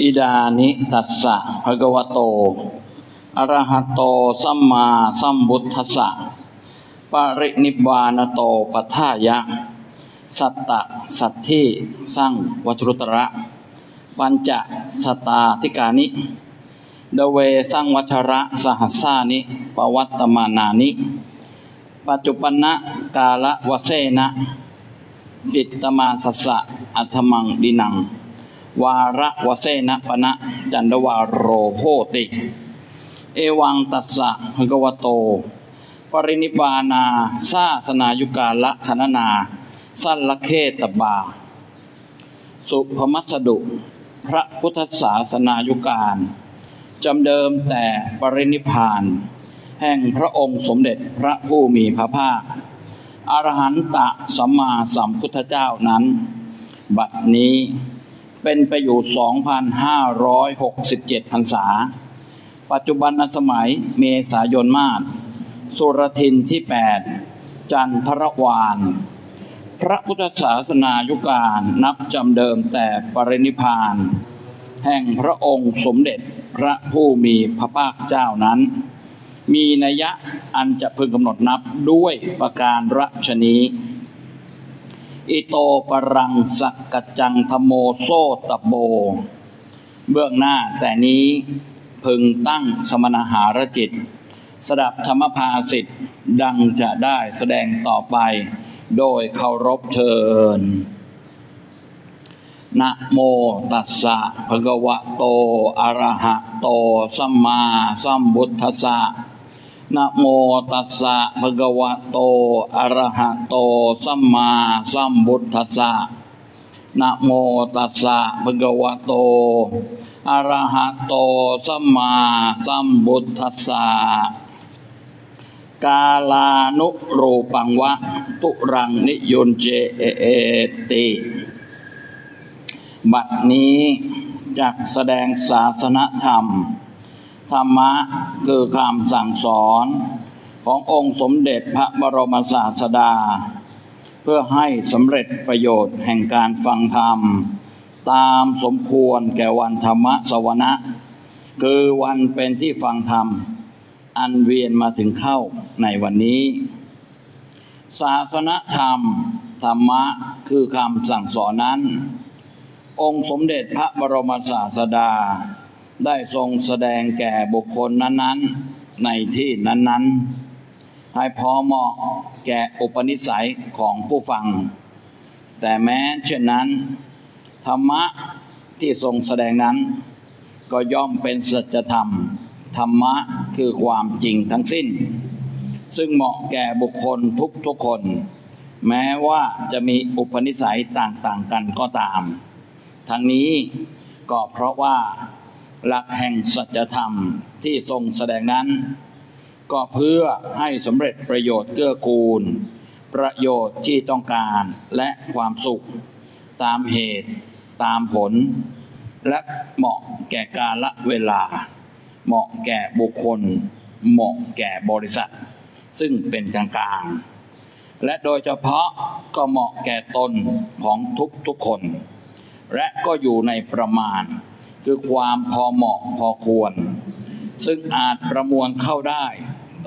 อิดานิตัสสะภะคะวะโต อะระหะโต สัมมาสัมพุทธัสสะ ปรินิพพานโตปัฏายะ สัตตะสัตทธิสร้างวัชรุตระ ปัญจสตาธิกานิ เดเวสร้างวัชระสหัสสานิปวัตตมานานิ ปัจจุปนะกาละวะเสนะปิตตมาสัสสะอัธมังดินัง วาระวะเสนะปณะจันดวาโรโหติ เอวังตัสสะภะคะวโต ปรินิพพานาซาสนายุกาละคณนา สัลละเคตบา สุภมัสสดุ พระพุทธศาสนายุการจำเดิมแต่ปรินิพพาน แห่งพระองค์สมเด็จพระผู้มีพระภาคอรหันตะสัมมาสัมพุทธเจ้านั้น บัดนี้ เป็นไปอยู่ 2,567พรรษา ปัจจุบันสมัยเมษายนมาศสุรทินที่ 8 จันทรวาน พระพุทธศาสนายุการนับจำเดิมแต่ปรินิพพาน แห่งพระองค์สมเด็จพระผู้มีพระภาคเจ้านั้น มีนัยยะอันจะพึงกำหนดนับด้วยประการรัชนี้ อิโตปรังสักกจจังธโมโซตบโบ เบื้องหน้าแต่นี้พึงตั้งสมณหารจิต สดับธรรมภาสิทธิ์ดังจะได้แสดงต่อไป โดยเคารพเชิญนะโมตัสสะภะคะวะโตอะระหะโตสัมมาสัมพุทธัสสะ นะโมตัสสะภะคะวะโต อะระหะโต สัมมาสัมพุทธัสสะนะโมตัสสะภะคะวะโต อะระหะโต สัมมาสัมพุทธัสสะกาลานุรูปังวะ ตุรังนิยนเจเอติ บัดนี้จักแสดงศาสนธรรม ธรรมะคือคำสั่งสอนขององค์สมเด็จพระบรมศาสดา เพื่อให้สำเร็จประโยชน์แห่งการฟังธรรม ตามสมควรแก่วันธรรมสวนะ คือวันเป็นที่ฟังธรรม อันเวียนมาถึงเข้าในวันนี้ ศาสนธรรม ธรรมะคือคำสั่งสอนนั้น องค์สมเด็จพระบรมศาสดา ได้ทรงแสดงแก่บุคคลนั้นๆ ในที่นั้นๆ ให้พอเหมาะแก่อุปนิสัยของผู้ฟัง แต่แม้เช่นนั้น ธรรมะที่ทรงแสดงนั้น ก็ย่อมเป็นสัจธรรม ธรรมะคือความจริงทั้งสิ้น ซึ่งเหมาะแก่บุคคลทุกๆคน แม้ว่าจะมีอุปนิสัยต่างๆกันก็ตาม ทั้งนี้ก็เพราะว่า หลักแห่งสัจธรรมที่ทรงแสดงนั้น ก็เพื่อให้สำเร็จประโยชน์เกื้อกูล ประโยชน์ที่ต้องการและความสุข ตามเหตุตามผล และเหมาะแก่กาลเวลา เหมาะแก่บุคคล เหมาะแก่บริษัท ซึ่งเป็นกลางๆและโดยเฉพาะก็เหมาะแก่ตนของทุกๆคน และก็อยู่ในประมาณ คือความพอเหมาะพอควร ซึ่งอาจประมวลเข้าได้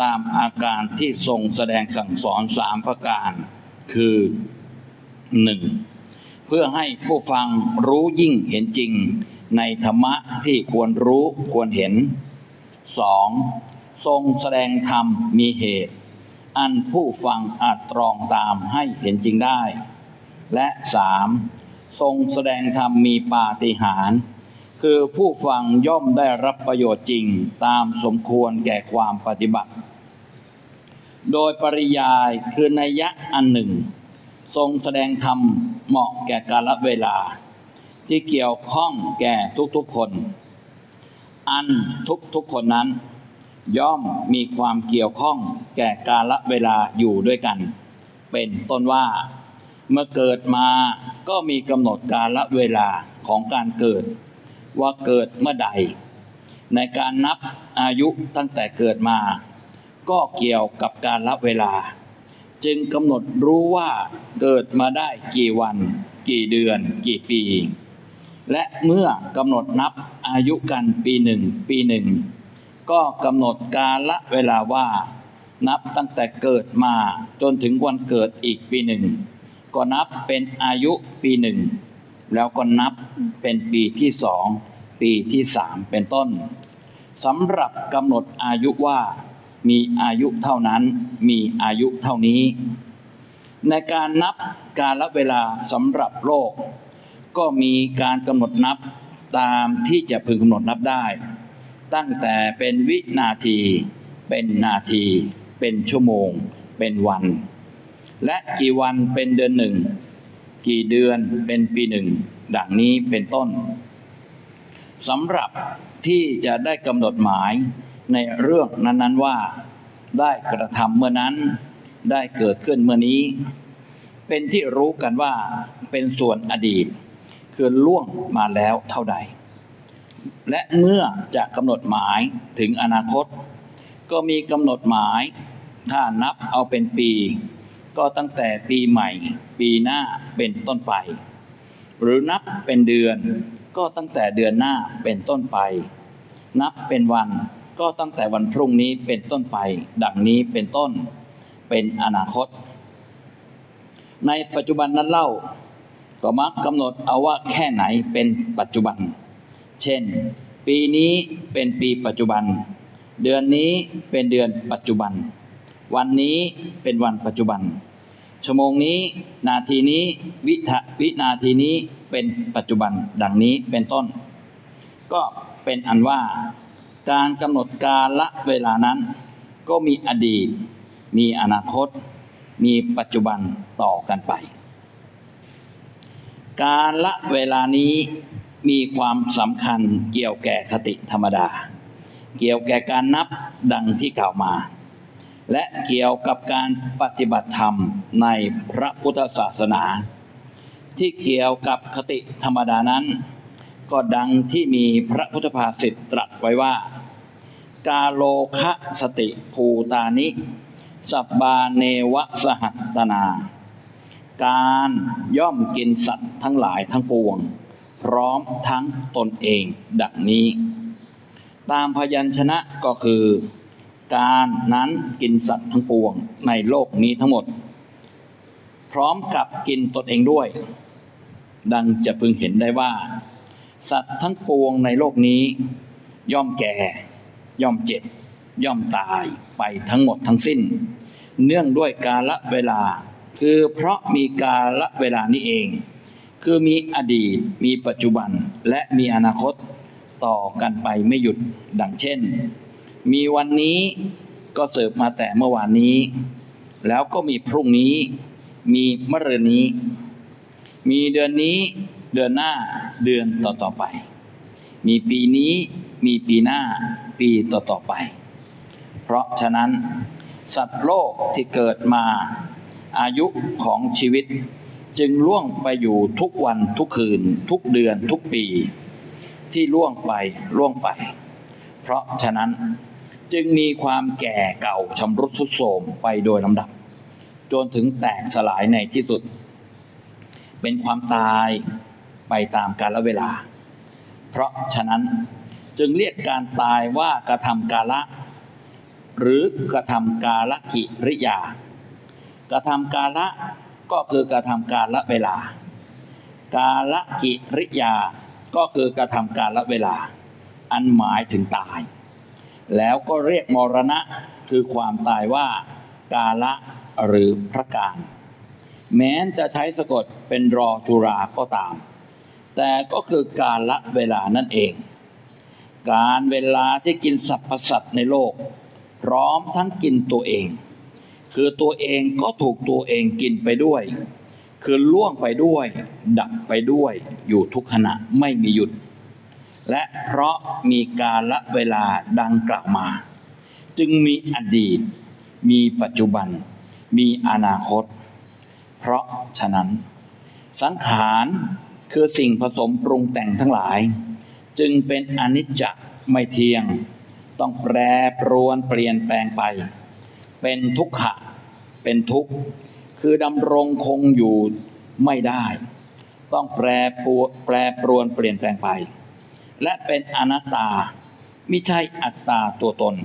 ตามอาการที่ทรงแสดงสั่งสอนสามประการ คือหนึ่งเพื่อให้ผู้ฟังรู้ยิ่งเห็นจริง ในธรรมะที่ควรรู้ควรเห็นสองทรงแสดงธรรมมีเหตุ อันผู้ฟังอาจตรองตามให้เห็นจริงได้ และสามทรงแสดงธรรมมีปาฏิหาริย์ คือผู้ฟังย่อมได้รับประโยชน์จริงตามสมควรแก่ความปฏิบัติ โดยปริยายคือนัยยะอันหนึ่ง ทรงแสดงธรรมเหมาะแก่กาลเวลา ที่เกี่ยวข้องแก่ทุกๆคน อันทุกๆคนนั้น ย่อมมีความเกี่ยวข้องแก่กาลเวลาอยู่ด้วยกัน เป็นต้นว่า เมื่อเกิดมาก็มีกำหนดกาลเวลาของการเกิด ว่าเกิดเมื่อใด ในการนับอายุตั้งแต่เกิดมา ก็เกี่ยวกับการละเวลา จึงกำหนดรู้ว่าเกิดมาได้กี่วัน กี่เดือน กี่ปี และเมื่อกำหนดนับอายุกันปีหนึ่งปีหนึ่งก็กำหนดกาละเวลาว่า นับตั้งแต่เกิดมาจนถึงวันเกิดอีกปีหนึ่งก็นับเป็นอายุปีหนึ่ง แล้วก็นับเป็นปีที่สองปีที่สามเป็นต้นสำหรับกำหนดอายุว่า มีอายุเท่านั้นมีอายุเท่านี้ ในการนับกาลเวลาสำหรับโลก ก็มีการกำหนดนับตามที่จะพึงกำหนดนับได้ ตั้งแต่เป็นวินาที เป็นนาที เป็นชั่วโมง เป็นวัน และกี่วันเป็นเดือนหนึ่ง กี่เดือนเป็นปีหนึ่ง ดังนี้เป็นต้นสำหรับที่จะได้กำหนดหมายในเรื่องนั้น ๆว่า ได้กระทำเมื่อนั้น ได้เกิดขึ้นเมื่อนี้ เป็นที่รู้กันว่าเป็นส่วนอดีต คือล่วงมาแล้วเท่าใด และเมื่อจะกำหนดหมายถึงอนาคต ก็มีกำหนดหมาย ถ้านับเอาเป็นปี ก็ตั้งแต่ปีใหม่ ปีหน้าเป็นต้นไป หรือนับเป็นเดือนก็ตั้งแต่เดือนหน้าเป็นต้นไป นับเป็นวันก็ตั้งแต่วันพรุ่งนี้เป็นต้นไป ดังนี้เป็นต้นเป็นอนาคต ในปัจจุบันนั้นเล่า ก็มักกำหนดเอาว่าแค่ไหนเป็นปัจจุบัน เช่น ปีนี้เป็นปีปัจจุบัน เดือนนี้เป็นเดือนปัจจุบัน วันนี้เป็นวันปัจจุบัน ชั่วโมงนี้ นาทีนี้วิถวินาทีนี้เป็นปัจจุบันดังนี้เป็นต้น ก็เป็นอันว่า การกำหนดกาละเวลานั้น ก็มีอดีต มีอนาคต มีปัจจุบันต่อกันไป การละเวลานี้มีความสำคัญเกี่ยวแก่คติธรรมดา เกี่ยวแก่การนับดังที่กล่าวมา และเกี่ยวกับการปฏิบัติธรรมในพระพุทธศาสนา ที่เกี่ยวกับคติธรรมดานั้น ก็ดังที่มีพระพุทธภาษิตตรัสไว้ว่า กาโลคะสติภูตานิสับบาเนวสหัตตนา การย่อมกินสัตว์ทั้งหลายทั้งปวง พร้อมทั้งตนเองดังนี้ ตามพยัญชนะก็คือ การนั้นกินสัตว์ทั้งปวงในโลกนี้ทั้งหมด พร้อมกับกินตนเองด้วย ดังจะพึงเห็นได้ว่า สัตว์ทั้งปวงในโลกนี้ ย่อมแก่ ย่อมเจ็บ ย่อมตายไปทั้งหมดทั้งสิ้น เนื่องด้วยกาละเวลา คือเพราะมีกาละเวลานี้เอง คือมีอดีตมีปัจจุบันและมีอนาคตต่อกันไปไม่หยุดดังเช่น มีวันนี้ก็เสิร์ฟมาแต่เมื่อวานนี้ แล้วก็มีพรุ่งนี้ มีมะรืนนี้ มีเดือนนี้ เดือนหน้า เดือนต่อต่อไป มีปีนี้ มีปีหน้า ปีต่อต่อไป เพราะฉะนั้น สัตว์โลกที่เกิดมา อายุของชีวิต จึงล่วงไปอยู่ทุกวันทุกคืน ทุกเดือนทุกปี ที่ล่วงไปล่วงไป เพราะฉะนั้น จึงมีความแก่เก่าชำรุดทรุดโทรมไปโดยลำดับ จนถึงแตกสลายในที่สุด เป็นความตายไปตามกาลเวลา เพราะฉะนั้นจึงเรียกการตายว่ากระทำกาละ หรือกระทำกาลกิริยา กระทำกาละก็คือกระทำกาละเวลา กาลกิริยาก็คือกระทำกาละเวลา อันหมายถึงตาย แล้วก็เรียกมรณะคือความตายว่ากาละหรือพระการ แม้นจะใช้สะกดเป็นรอจุราก็ตาม แต่ก็คือกาละเวลานั่นเอง การเวลาที่กินสรรพสัตว์ในโลก พร้อมทั้งกินตัวเอง คือตัวเองก็ถูกตัวเองกินไปด้วย คือล่วงไปด้วย ดับไปด้วยอยู่ทุกขณะไม่มีหยุด และเพราะมีกาลเวลาดังกล่าวมา จึงมีอดีต มีปัจจุบัน มีอนาคต เพราะฉะนั้น สังขารคือสิ่งผสมปรุงแต่งทั้งหลาย จึงเป็นอนิจจไม่เที่ยง ต้องแปรปรวนเปลี่ยนแปลงไป เป็นทุกขะ เป็นทุกข์คือดำรงคงอยู่ไม่ได้ ต้องแปรปรวนเปลี่ยนแปลงไป และเป็นอนัตตาไม่ใช่อัตตาตัวตน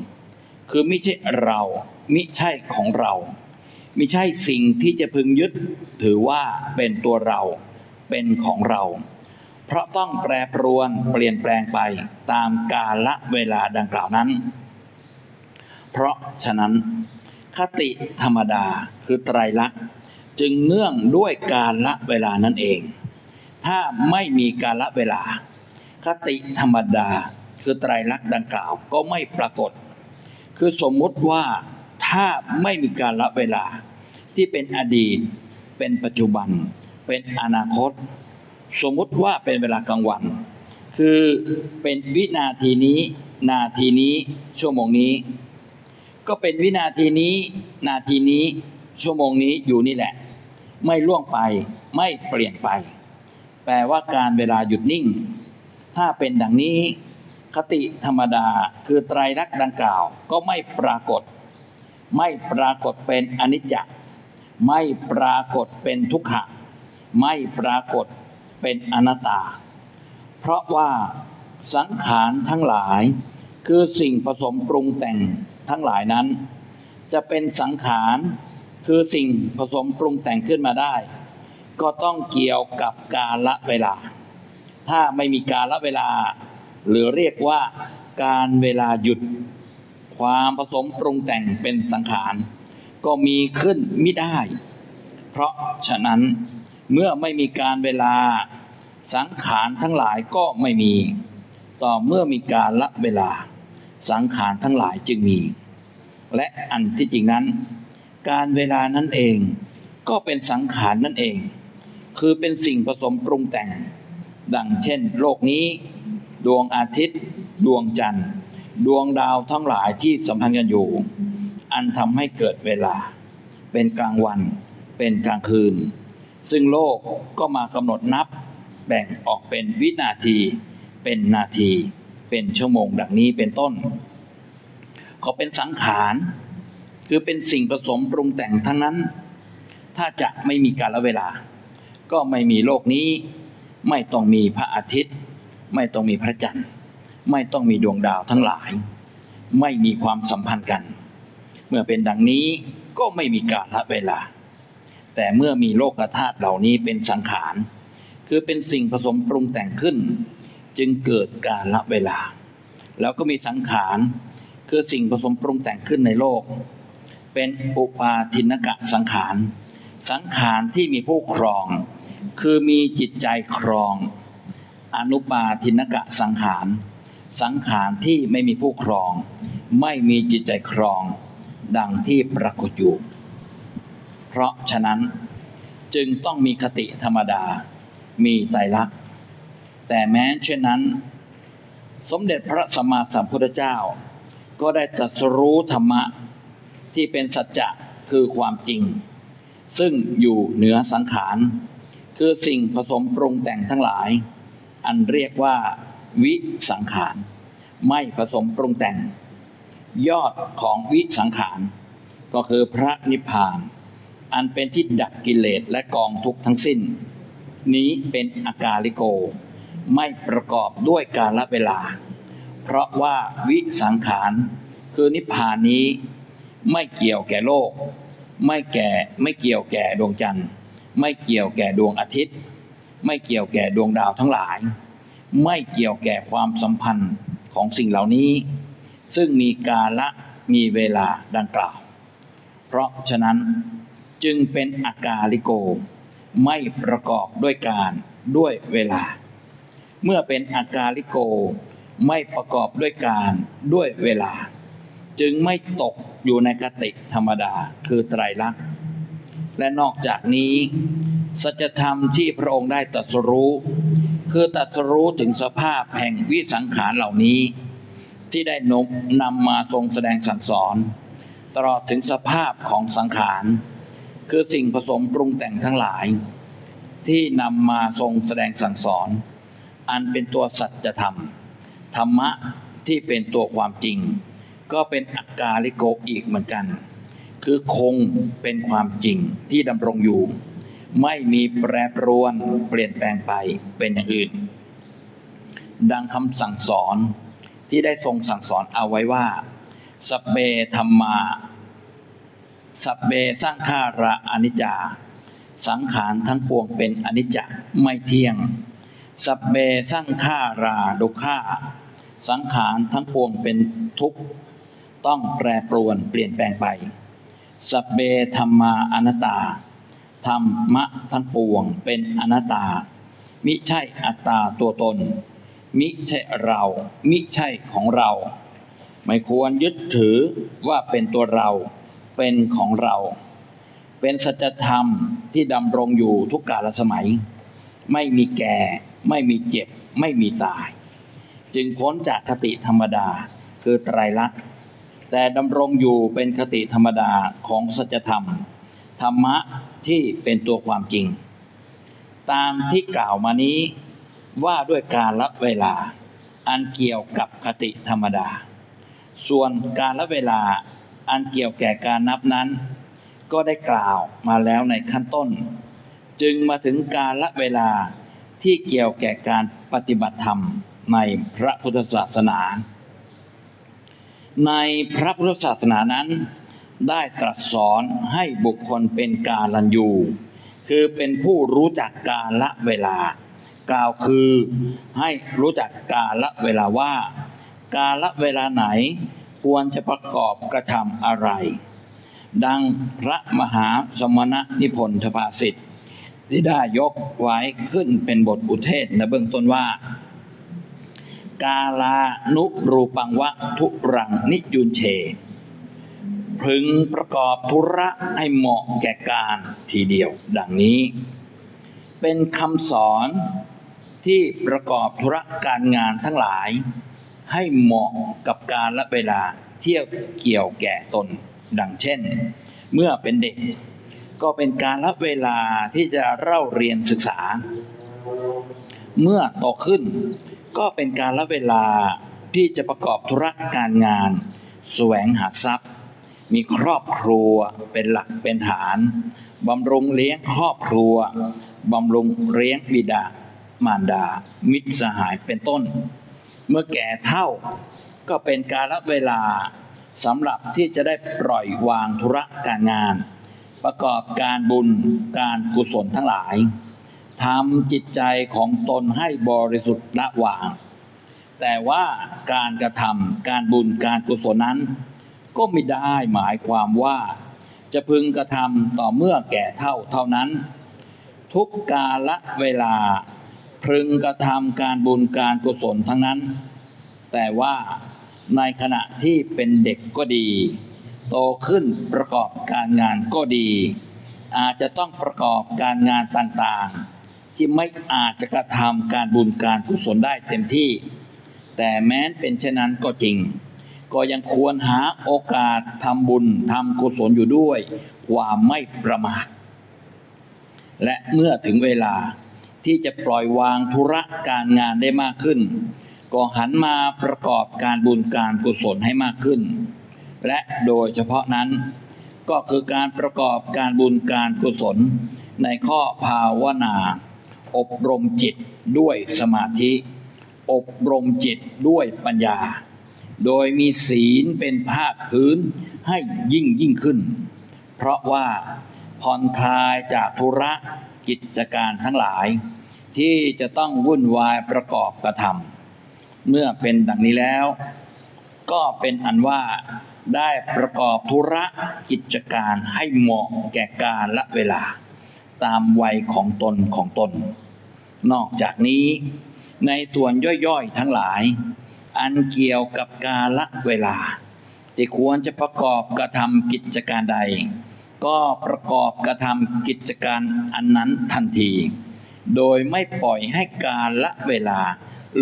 คือไม่ใช่เรามิใช่ของเราไม่ใช่สิ่งที่จะพึงยึด ถือว่าเป็นตัวเรา เป็นของเรา เพราะต้องแปรปรวนเปลี่ยนแปลงไปตามกาลเวลาดังกล่าวนั้น เพราะฉะนั้น คติธรรมดาคือไตรลักษณ์จึงเนื่องด้วยกาลเวลานั่นเอง ถ้าไม่มีกาลเวลา คติธรรมดา คือไตรลักษณ์ดังกล่าวก็ไม่ปรากฏ คือสมมุติว่าถ้าไม่มีการละเวลาที่เป็นอดีต เป็นปัจจุบัน เป็นอนาคต สมมุติว่าเป็นเวลากลางวัน คือเป็นวินาทีนี้นาทีนี้ชั่วโมงนี้ ก็เป็นวินาทีนี้ นาทีนี้ชั่วโมงนี้อยู่นี่แหละ ไม่ล่วงไปไม่เปลี่ยนไป แปลว่าการเวลาหยุดนิ่ง ถ้าเป็นดังนี้ คติธรรมดาคือไตรลักษณ์ดังกล่าวก็ไม่ปรากฏ ไม่ปรากฏเป็นอนิจจ์ไม่ปรากฏเป็นทุกขะ ไม่ปรากฏเป็นอนัตตา เพราะว่าสังขารทั้งหลาย คือสิ่งผสมปรุงแต่งทั้งหลายนั้น จะเป็นสังขารคือสิ่งผสมปรุงแต่งขึ้นมาได้ ก็ต้องเกี่ยวกับกาลเวลา ถ้าไม่มีการละเวลา หรือเรียกว่าการเวลาหยุดความผสมปรุงแต่งเป็นสังขาร ก็มีขึ้นไม่ได้ เพราะฉะนั้นเมื่อไม่มีการเวลาสังขารทั้งหลายก็ไม่มี ต่อเมื่อมีการละเวลา สังขารทั้งหลายจึงมี และอันที่จริงนั้น การเวลานั้นเองก็เป็นสังขารนั่นเอง คือเป็นสิ่งผสมปรุงแต่ง ดังเช่น โลกนี้ ดวงอาทิตย์ ดวงจันทร์ ดวงดาวทั้งหลายที่สัมพันธ์กันอยู่ อันทำให้เกิดเวลา เป็นกลางวัน เป็นกลางคืน ซึ่งโลกก็มากำหนดนับ แบ่งออกเป็นวินาที เป็นนาที เป็นชั่วโมงดังนี้เป็นต้น ก็เป็นสังขาร คือเป็นสิ่งผสมปรุงแต่งทั้งนั้น ถ้าจะไม่มีกาลเวลา ก็ไม่มีโลกนี้ ไม่ต้องมีพระอาทิตย์ ไม่ต้องมีพระจันทร์ ไม่ต้องมีดวงดาวทั้งหลาย ไม่มีความสัมพันธ์กัน เมื่อเป็นดังนี้ก็ไม่มีกาลเวลา แต่เมื่อมีโลกธาตุเหล่านี้เป็นสังขาร คือเป็นสิ่งผสมปรุงแต่งขึ้น จึงเกิดกาลเวลา แล้วก็มีสังขารคือสิ่งผสมปรุงแต่งขึ้นในโลก เป็นอุปาทินกะสังขาร สังขารที่มีผู้ครอง คือมีจิตใจครอง อนุปาทินกะสังขาร สังขารที่ไม่มีผู้ครอง ไม่มีจิตใจครอง ดังที่ปรากฏอยู่ เพราะฉะนั้นจึงต้องมีคติธรรมดา มีไตรลักษณ์แต่แม้เช่นนั้น สมเด็จพระสัมมาสัมพุทธเจ้า ก็ได้ตรัสรู้ธรรมะที่เป็นสัจจะคือความจริง ซึ่งอยู่เหนือสังขาร คือสิ่งผสมปรุงแต่งทั้งหลาย อันเรียกว่า วิสังขาร ไม่ผสมปรุงแต่ง ยอดของวิสังขาร ก็คือพระนิพพาน อันเป็นที่ดักกิเลสและกองทุกข์ทั้งสิ้น นี้เป็นอากาลิโก ไม่ประกอบด้วยกาลเวลา เพราะว่าวิสังขาร คือนิพพานนี้ ไม่เกี่ยวแก่โลก ไม่แก่ไม่เกี่ยวแก่ดวงจันทร์ ไม่เกี่ยวแก่ดวงอาทิตย์ ไม่เกี่ยวแก่ดวงดาวทั้งหลาย ไม่เกี่ยวแก่ความสัมพันธ์ของสิ่งเหล่านี้ ซึ่งมีกาละมีเวลาดังกล่าว เพราะฉะนั้นจึงเป็นอากาลิโก ไม่ประกอบด้วยการด้วยเวลา เมื่อเป็นอากาลิโก ไม่ประกอบด้วยการด้วยเวลา จึงไม่ตกอยู่ในกติธรรมดาคือไตรลักษณ์ และนอกจากนี้ สัจธรรมที่พระองค์ได้ตรัสรู้ คือตรัสรู้ถึงสภาพแห่งวิสังขารเหล่านี้ ที่ได้นมนำมาทรงแสดงสั่งสอน ตลอดถึงสภาพของสังขาร คือสิ่งผสมปรุงแต่งทั้งหลาย ที่นำมาทรงแสดงสั่งสอน อันเป็นตัวสัจธรรม ธรรมะที่เป็นตัวความจริง ก็เป็นอากาลิโกอีกเหมือนกัน คือคงเป็นความจริงที่ดำรงอยู่ ไม่มีแปรปรวนเปลี่ยนแปลงไปเป็นอย่างอื่น ดังคำสั่งสอนที่ได้ทรงสั่งสอนเอาไว้ว่า สเบธรรมาสเบสร้างขาระอนิจจา สังขารทั้งปวงเป็นอนิจจไม่เที่ยงสเบสร้างขาราดุขาสังขารทั้งปวงเป็นทุกข์ ต้องแปรปรวนเปลี่ยนแปลงไป สเบธรรมาอนัตตา ธรรมะทั้งปวงเป็นอนัตตา มิใช่อัตตาตัวตน มิใช่เรา มิใช่ของเรา ไม่ควรยึดถือว่าเป็นตัวเรา เป็นของเรา เป็นสัจธรรมที่ดำรงอยู่ทุกกาลสมัย ไม่มีแก่ ไม่มีเจ็บ ไม่มีตาย จึงพ้นจากคติธรรมดา คือไตรลักษณ์ แต่ดำรงอยู่เป็นคติธรรมดาของสัจธรรม ธรรมะที่เป็นตัวความจริง ตามที่กล่าวมานี้ว่าด้วยการละเวลา อันเกี่ยวกับคติธรรมดา ส่วนการละเวลาอันเกี่ยวแก่การนับนั้น ก็ได้กล่าวมาแล้วในขั้นต้น จึงมาถึงการละเวลาที่เกี่ยวแก่การปฏิบัติธรรมในพระพุทธศาสนา ในพระพุทธศาสนานั้น ได้ตรัสสอนให้บุคคลเป็นกาลันยูคือเป็นผู้รู้จักกาละเวลา กล่าวคือให้รู้จักกาละเวลาว่า กาละเวลาไหนควรจะประกอบกระทำอะไร ดังพระมหาสมณนิพนธภาสิทธิ์ที่ได้ยกไว้ขึ้นเป็นบทอุเทศในเบื้องต้นว่า กาลานุรูปังวะทุรังนิยุนเช พึงประกอบธุระให้เหมาะแก่การทีเดียว ดังนี้ เป็นคำสอนที่ประกอบธุระการงานทั้งหลาย ให้เหมาะกับการและเวลาเที่ยวเกี่ยวแก่ตน ดังเช่น เมื่อเป็นเด็ก ก็เป็นการละเวลาที่จะเล่าเรียนศึกษา เมื่อโตขึ้น ก็เป็นการละเวลาที่จะประกอบธุรการงาน แสวงหาทรัพย์ มีครอบครัวเป็นหลักเป็นฐานบำรุงเลี้ยงครอบครัวบำรุงเลี้ยงบิดามารดา มิตรสหายเป็นต้น เมื่อแก่เท่าก็เป็นการละเวลาสำหรับที่จะได้ปล่อยวางธุระการงาน ประกอบการบุญการกุศลทั้งหลาย ทำจิตใจของตนให้บริสุทธิ์ละวาง แต่ว่าการกระทำการบุญการกุศลนั้น ก็ไม่ได้หมายความว่า จะพึงกระทำต่อเมื่อแก่เท่าเท่านั้น ทุกกาละเวลา พึงกระทำการบุญการกุศลทั้งนั้น แต่ว่าในขณะที่เป็นเด็กก็ดี โตขึ้นประกอบการงานก็ดี อาจจะต้องประกอบการงานต่างๆ ที่ไม่อาจจะกระทำการบุญการกุศลได้เต็มที่ แต่แม้นเป็นเช่นนั้นก็จริง ก็ยังควรหาโอกาสทำบุญทำกุศลอยู่ด้วย ความไม่ประมาทและเมื่อถึงเวลาที่จะปล่อยวางธุระการงานได้มากขึ้น ก็หันมาประกอบการบุญการกุศลให้มากขึ้น และโดยเฉพาะนั้น ก็คือการประกอบการบุญการกุศลในข้อภาวนา อบรมจิตด้วยสมาธิ อบรมจิตด้วยปัญญา โดยมีศีลเป็นภาคพื้นให้ยิ่งยิ่งขึ้น เพราะว่าผ่อนคลายจากธุระกิจการทั้งหลาย ที่จะต้องวุ่นวายประกอบกระทำเมื่อเป็นดังนี้แล้ว ก็เป็นอันว่าได้ประกอบธุระกิจการให้เหมาะแก่การละเวลา ตามวัยของตนของตน นอกจากนี้ ในส่วนย่อยๆทั้งหลาย อันเกี่ยวกับกาละเวลา ที่ควรจะประกอบกระทำกิจการใด ก็ประกอบกระทำกิจการอันนั้นทันที โดยไม่ปล่อยให้กาละเวลา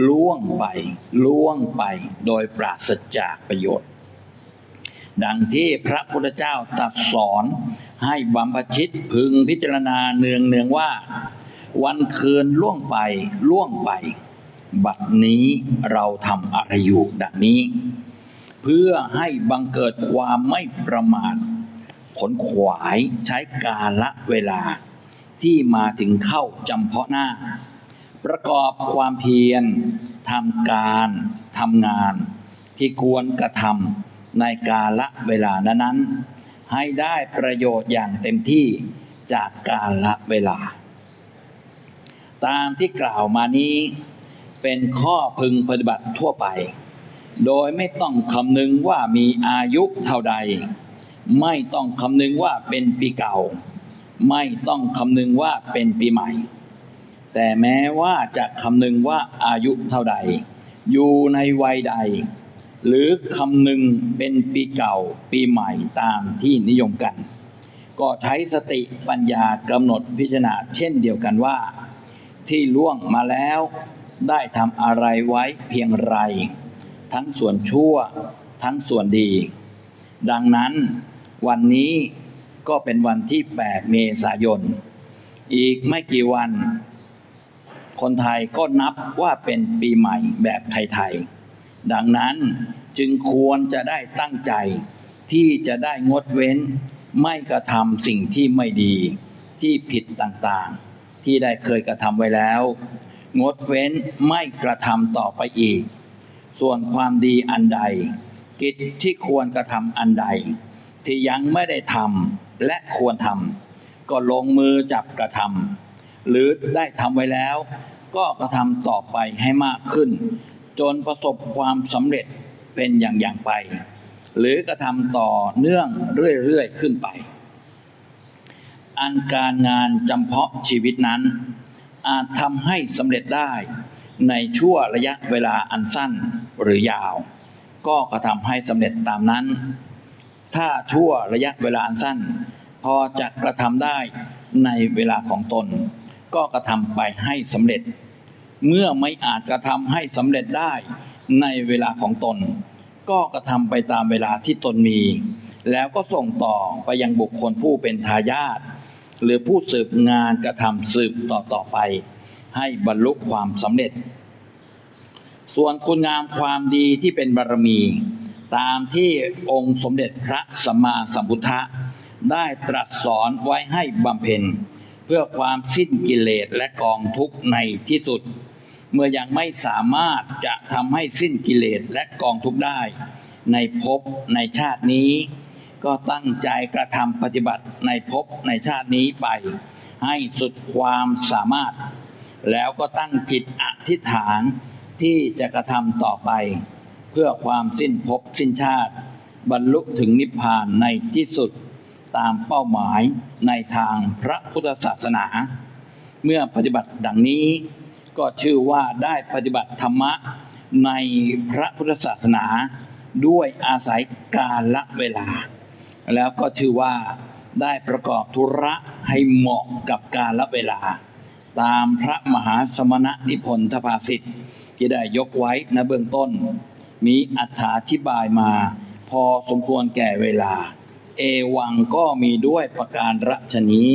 ล่วงไปล่วงไปโดยปราศจากประโยชน์ ดังที่พระพุทธเจ้าตรัสสอน ให้บัมพชิตพึงพิจารณาเนืองเนืองว่า วันคืนล่วงไปล่วงไป บัดนี้เราทำอะไรอยู่ดังนี้ เพื่อให้บังเกิดความไม่ประมาทขนขวายใช้กาละเวลา ที่มาถึงเข้าจำเพาะหน้า ประกอบความเพียรทำการทำงาน ที่ควรกระทำในกาละเวลานั้นๆ ให้ได้ประโยชน์อย่างเต็มที่จากกาละเวลา ตามที่กล่าวมานี้เป็นข้อพึงปฏิบัติทั่วไป โดยไม่ต้องคำนึงว่ามีอายุเท่าใด ไม่ต้องคำนึงว่าเป็นปีเก่า ไม่ต้องคำนึงว่าเป็นปีใหม่ แต่แม้ว่าจะคำนึงว่าอายุเท่าใด อยู่ในวัยใด หรือคำหนึ่งเป็นปีเก่าปีใหม่ตามที่นิยมกัน ก็ใช้สติปัญญากำหนดพิจารณาเช่นเดียวกันว่า ที่ล่วงมาแล้วได้ทำอะไรไว้เพียงไร ทั้งส่วนชั่วทั้งส่วนดี ดังนั้นวันนี้ก็เป็นวันที่ 8 เมษายน อีกไม่กี่วัน คนไทยก็นับว่าเป็นปีใหม่แบบไทยๆ ดังนั้นจึงควรจะได้ตั้งใจ ที่จะได้งดเว้น ไม่กระทำสิ่งที่ไม่ดี ที่ผิดต่างๆ ที่ได้เคยกระทำไว้แล้ว งดเว้นไม่กระทำต่อไปอีก ส่วนความดีอันใด กิจที่ควรกระทำอันใด ที่ยังไม่ได้ทำและควรทำก็ลงมือจับกระทำหรือได้ทำไว้แล้ว ก็กระทำต่อไปให้มากขึ้น จนประสบความสำเร็จเป็นอย่างอย่างไป หรือกระทำต่อเนื่องเรื่อยๆขึ้นไป อันการงานจำเพาะชีวิตนั้น อาจทำให้สำเร็จได้ในชั่วระยะเวลาอันสั้นหรือยาว ก็กระทำให้สำเร็จตามนั้น ถ้าชั่วระยะเวลาอันสั้น พอจะกระทำได้ในเวลาของตน ก็กระทำไปให้สำเร็จ เมื่อไม่อาจกระทำให้สำเร็จได้ในเวลาของตน ก็กระทำไปตามเวลาที่ตนมี แล้วก็ส่งต่อไปยังบุคคลผู้เป็นทายาทหรือผู้สืบงานกระทำสืบต่อต่อไป ให้บรรลุความสำเร็จ ส่วนคุณงามความดีที่เป็นบารมี ตามที่องค์สมเด็จพระสัมมาสัมพุทธะได้ตรัสสอนไว้ให้บำเพ็ญ เพื่อความสิ้นกิเลสและกองทุกข์ในที่สุด เมื่อยังไม่สามารถจะทำให้สิ้นกิเลสและกองทุกได้ ในภพในชาตินี้ ก็ตั้งใจกระทำปฏิบัติในภพในชาตินี้ไป ให้สุดความสามารถ แล้วก็ตั้งจิตอธิษฐานที่จะกระทำต่อไป เพื่อความสิ้นภพสิ้นชาติ บรรลุถึงนิพพานในที่สุดตามเป้าหมายในทางพระพุทธศาสนา เมื่อปฏิบัติดังนี้ ก็ชื่อว่าได้ปฏิบัติธรรมะในพระพุทธศาสนาด้วยอาศัยกาลเวลา แล้วก็ชื่อว่าได้ประกอบธุระให้เหมาะกับกาลเวลา ตามพระมหาสมณนิพนธภาสิทธิ์ที่ได้ยกไว้ในเบื้องต้น มีอัธิบายมาพอสมควรแก่เวลา เอวังก็มีด้วยประการรัชนี้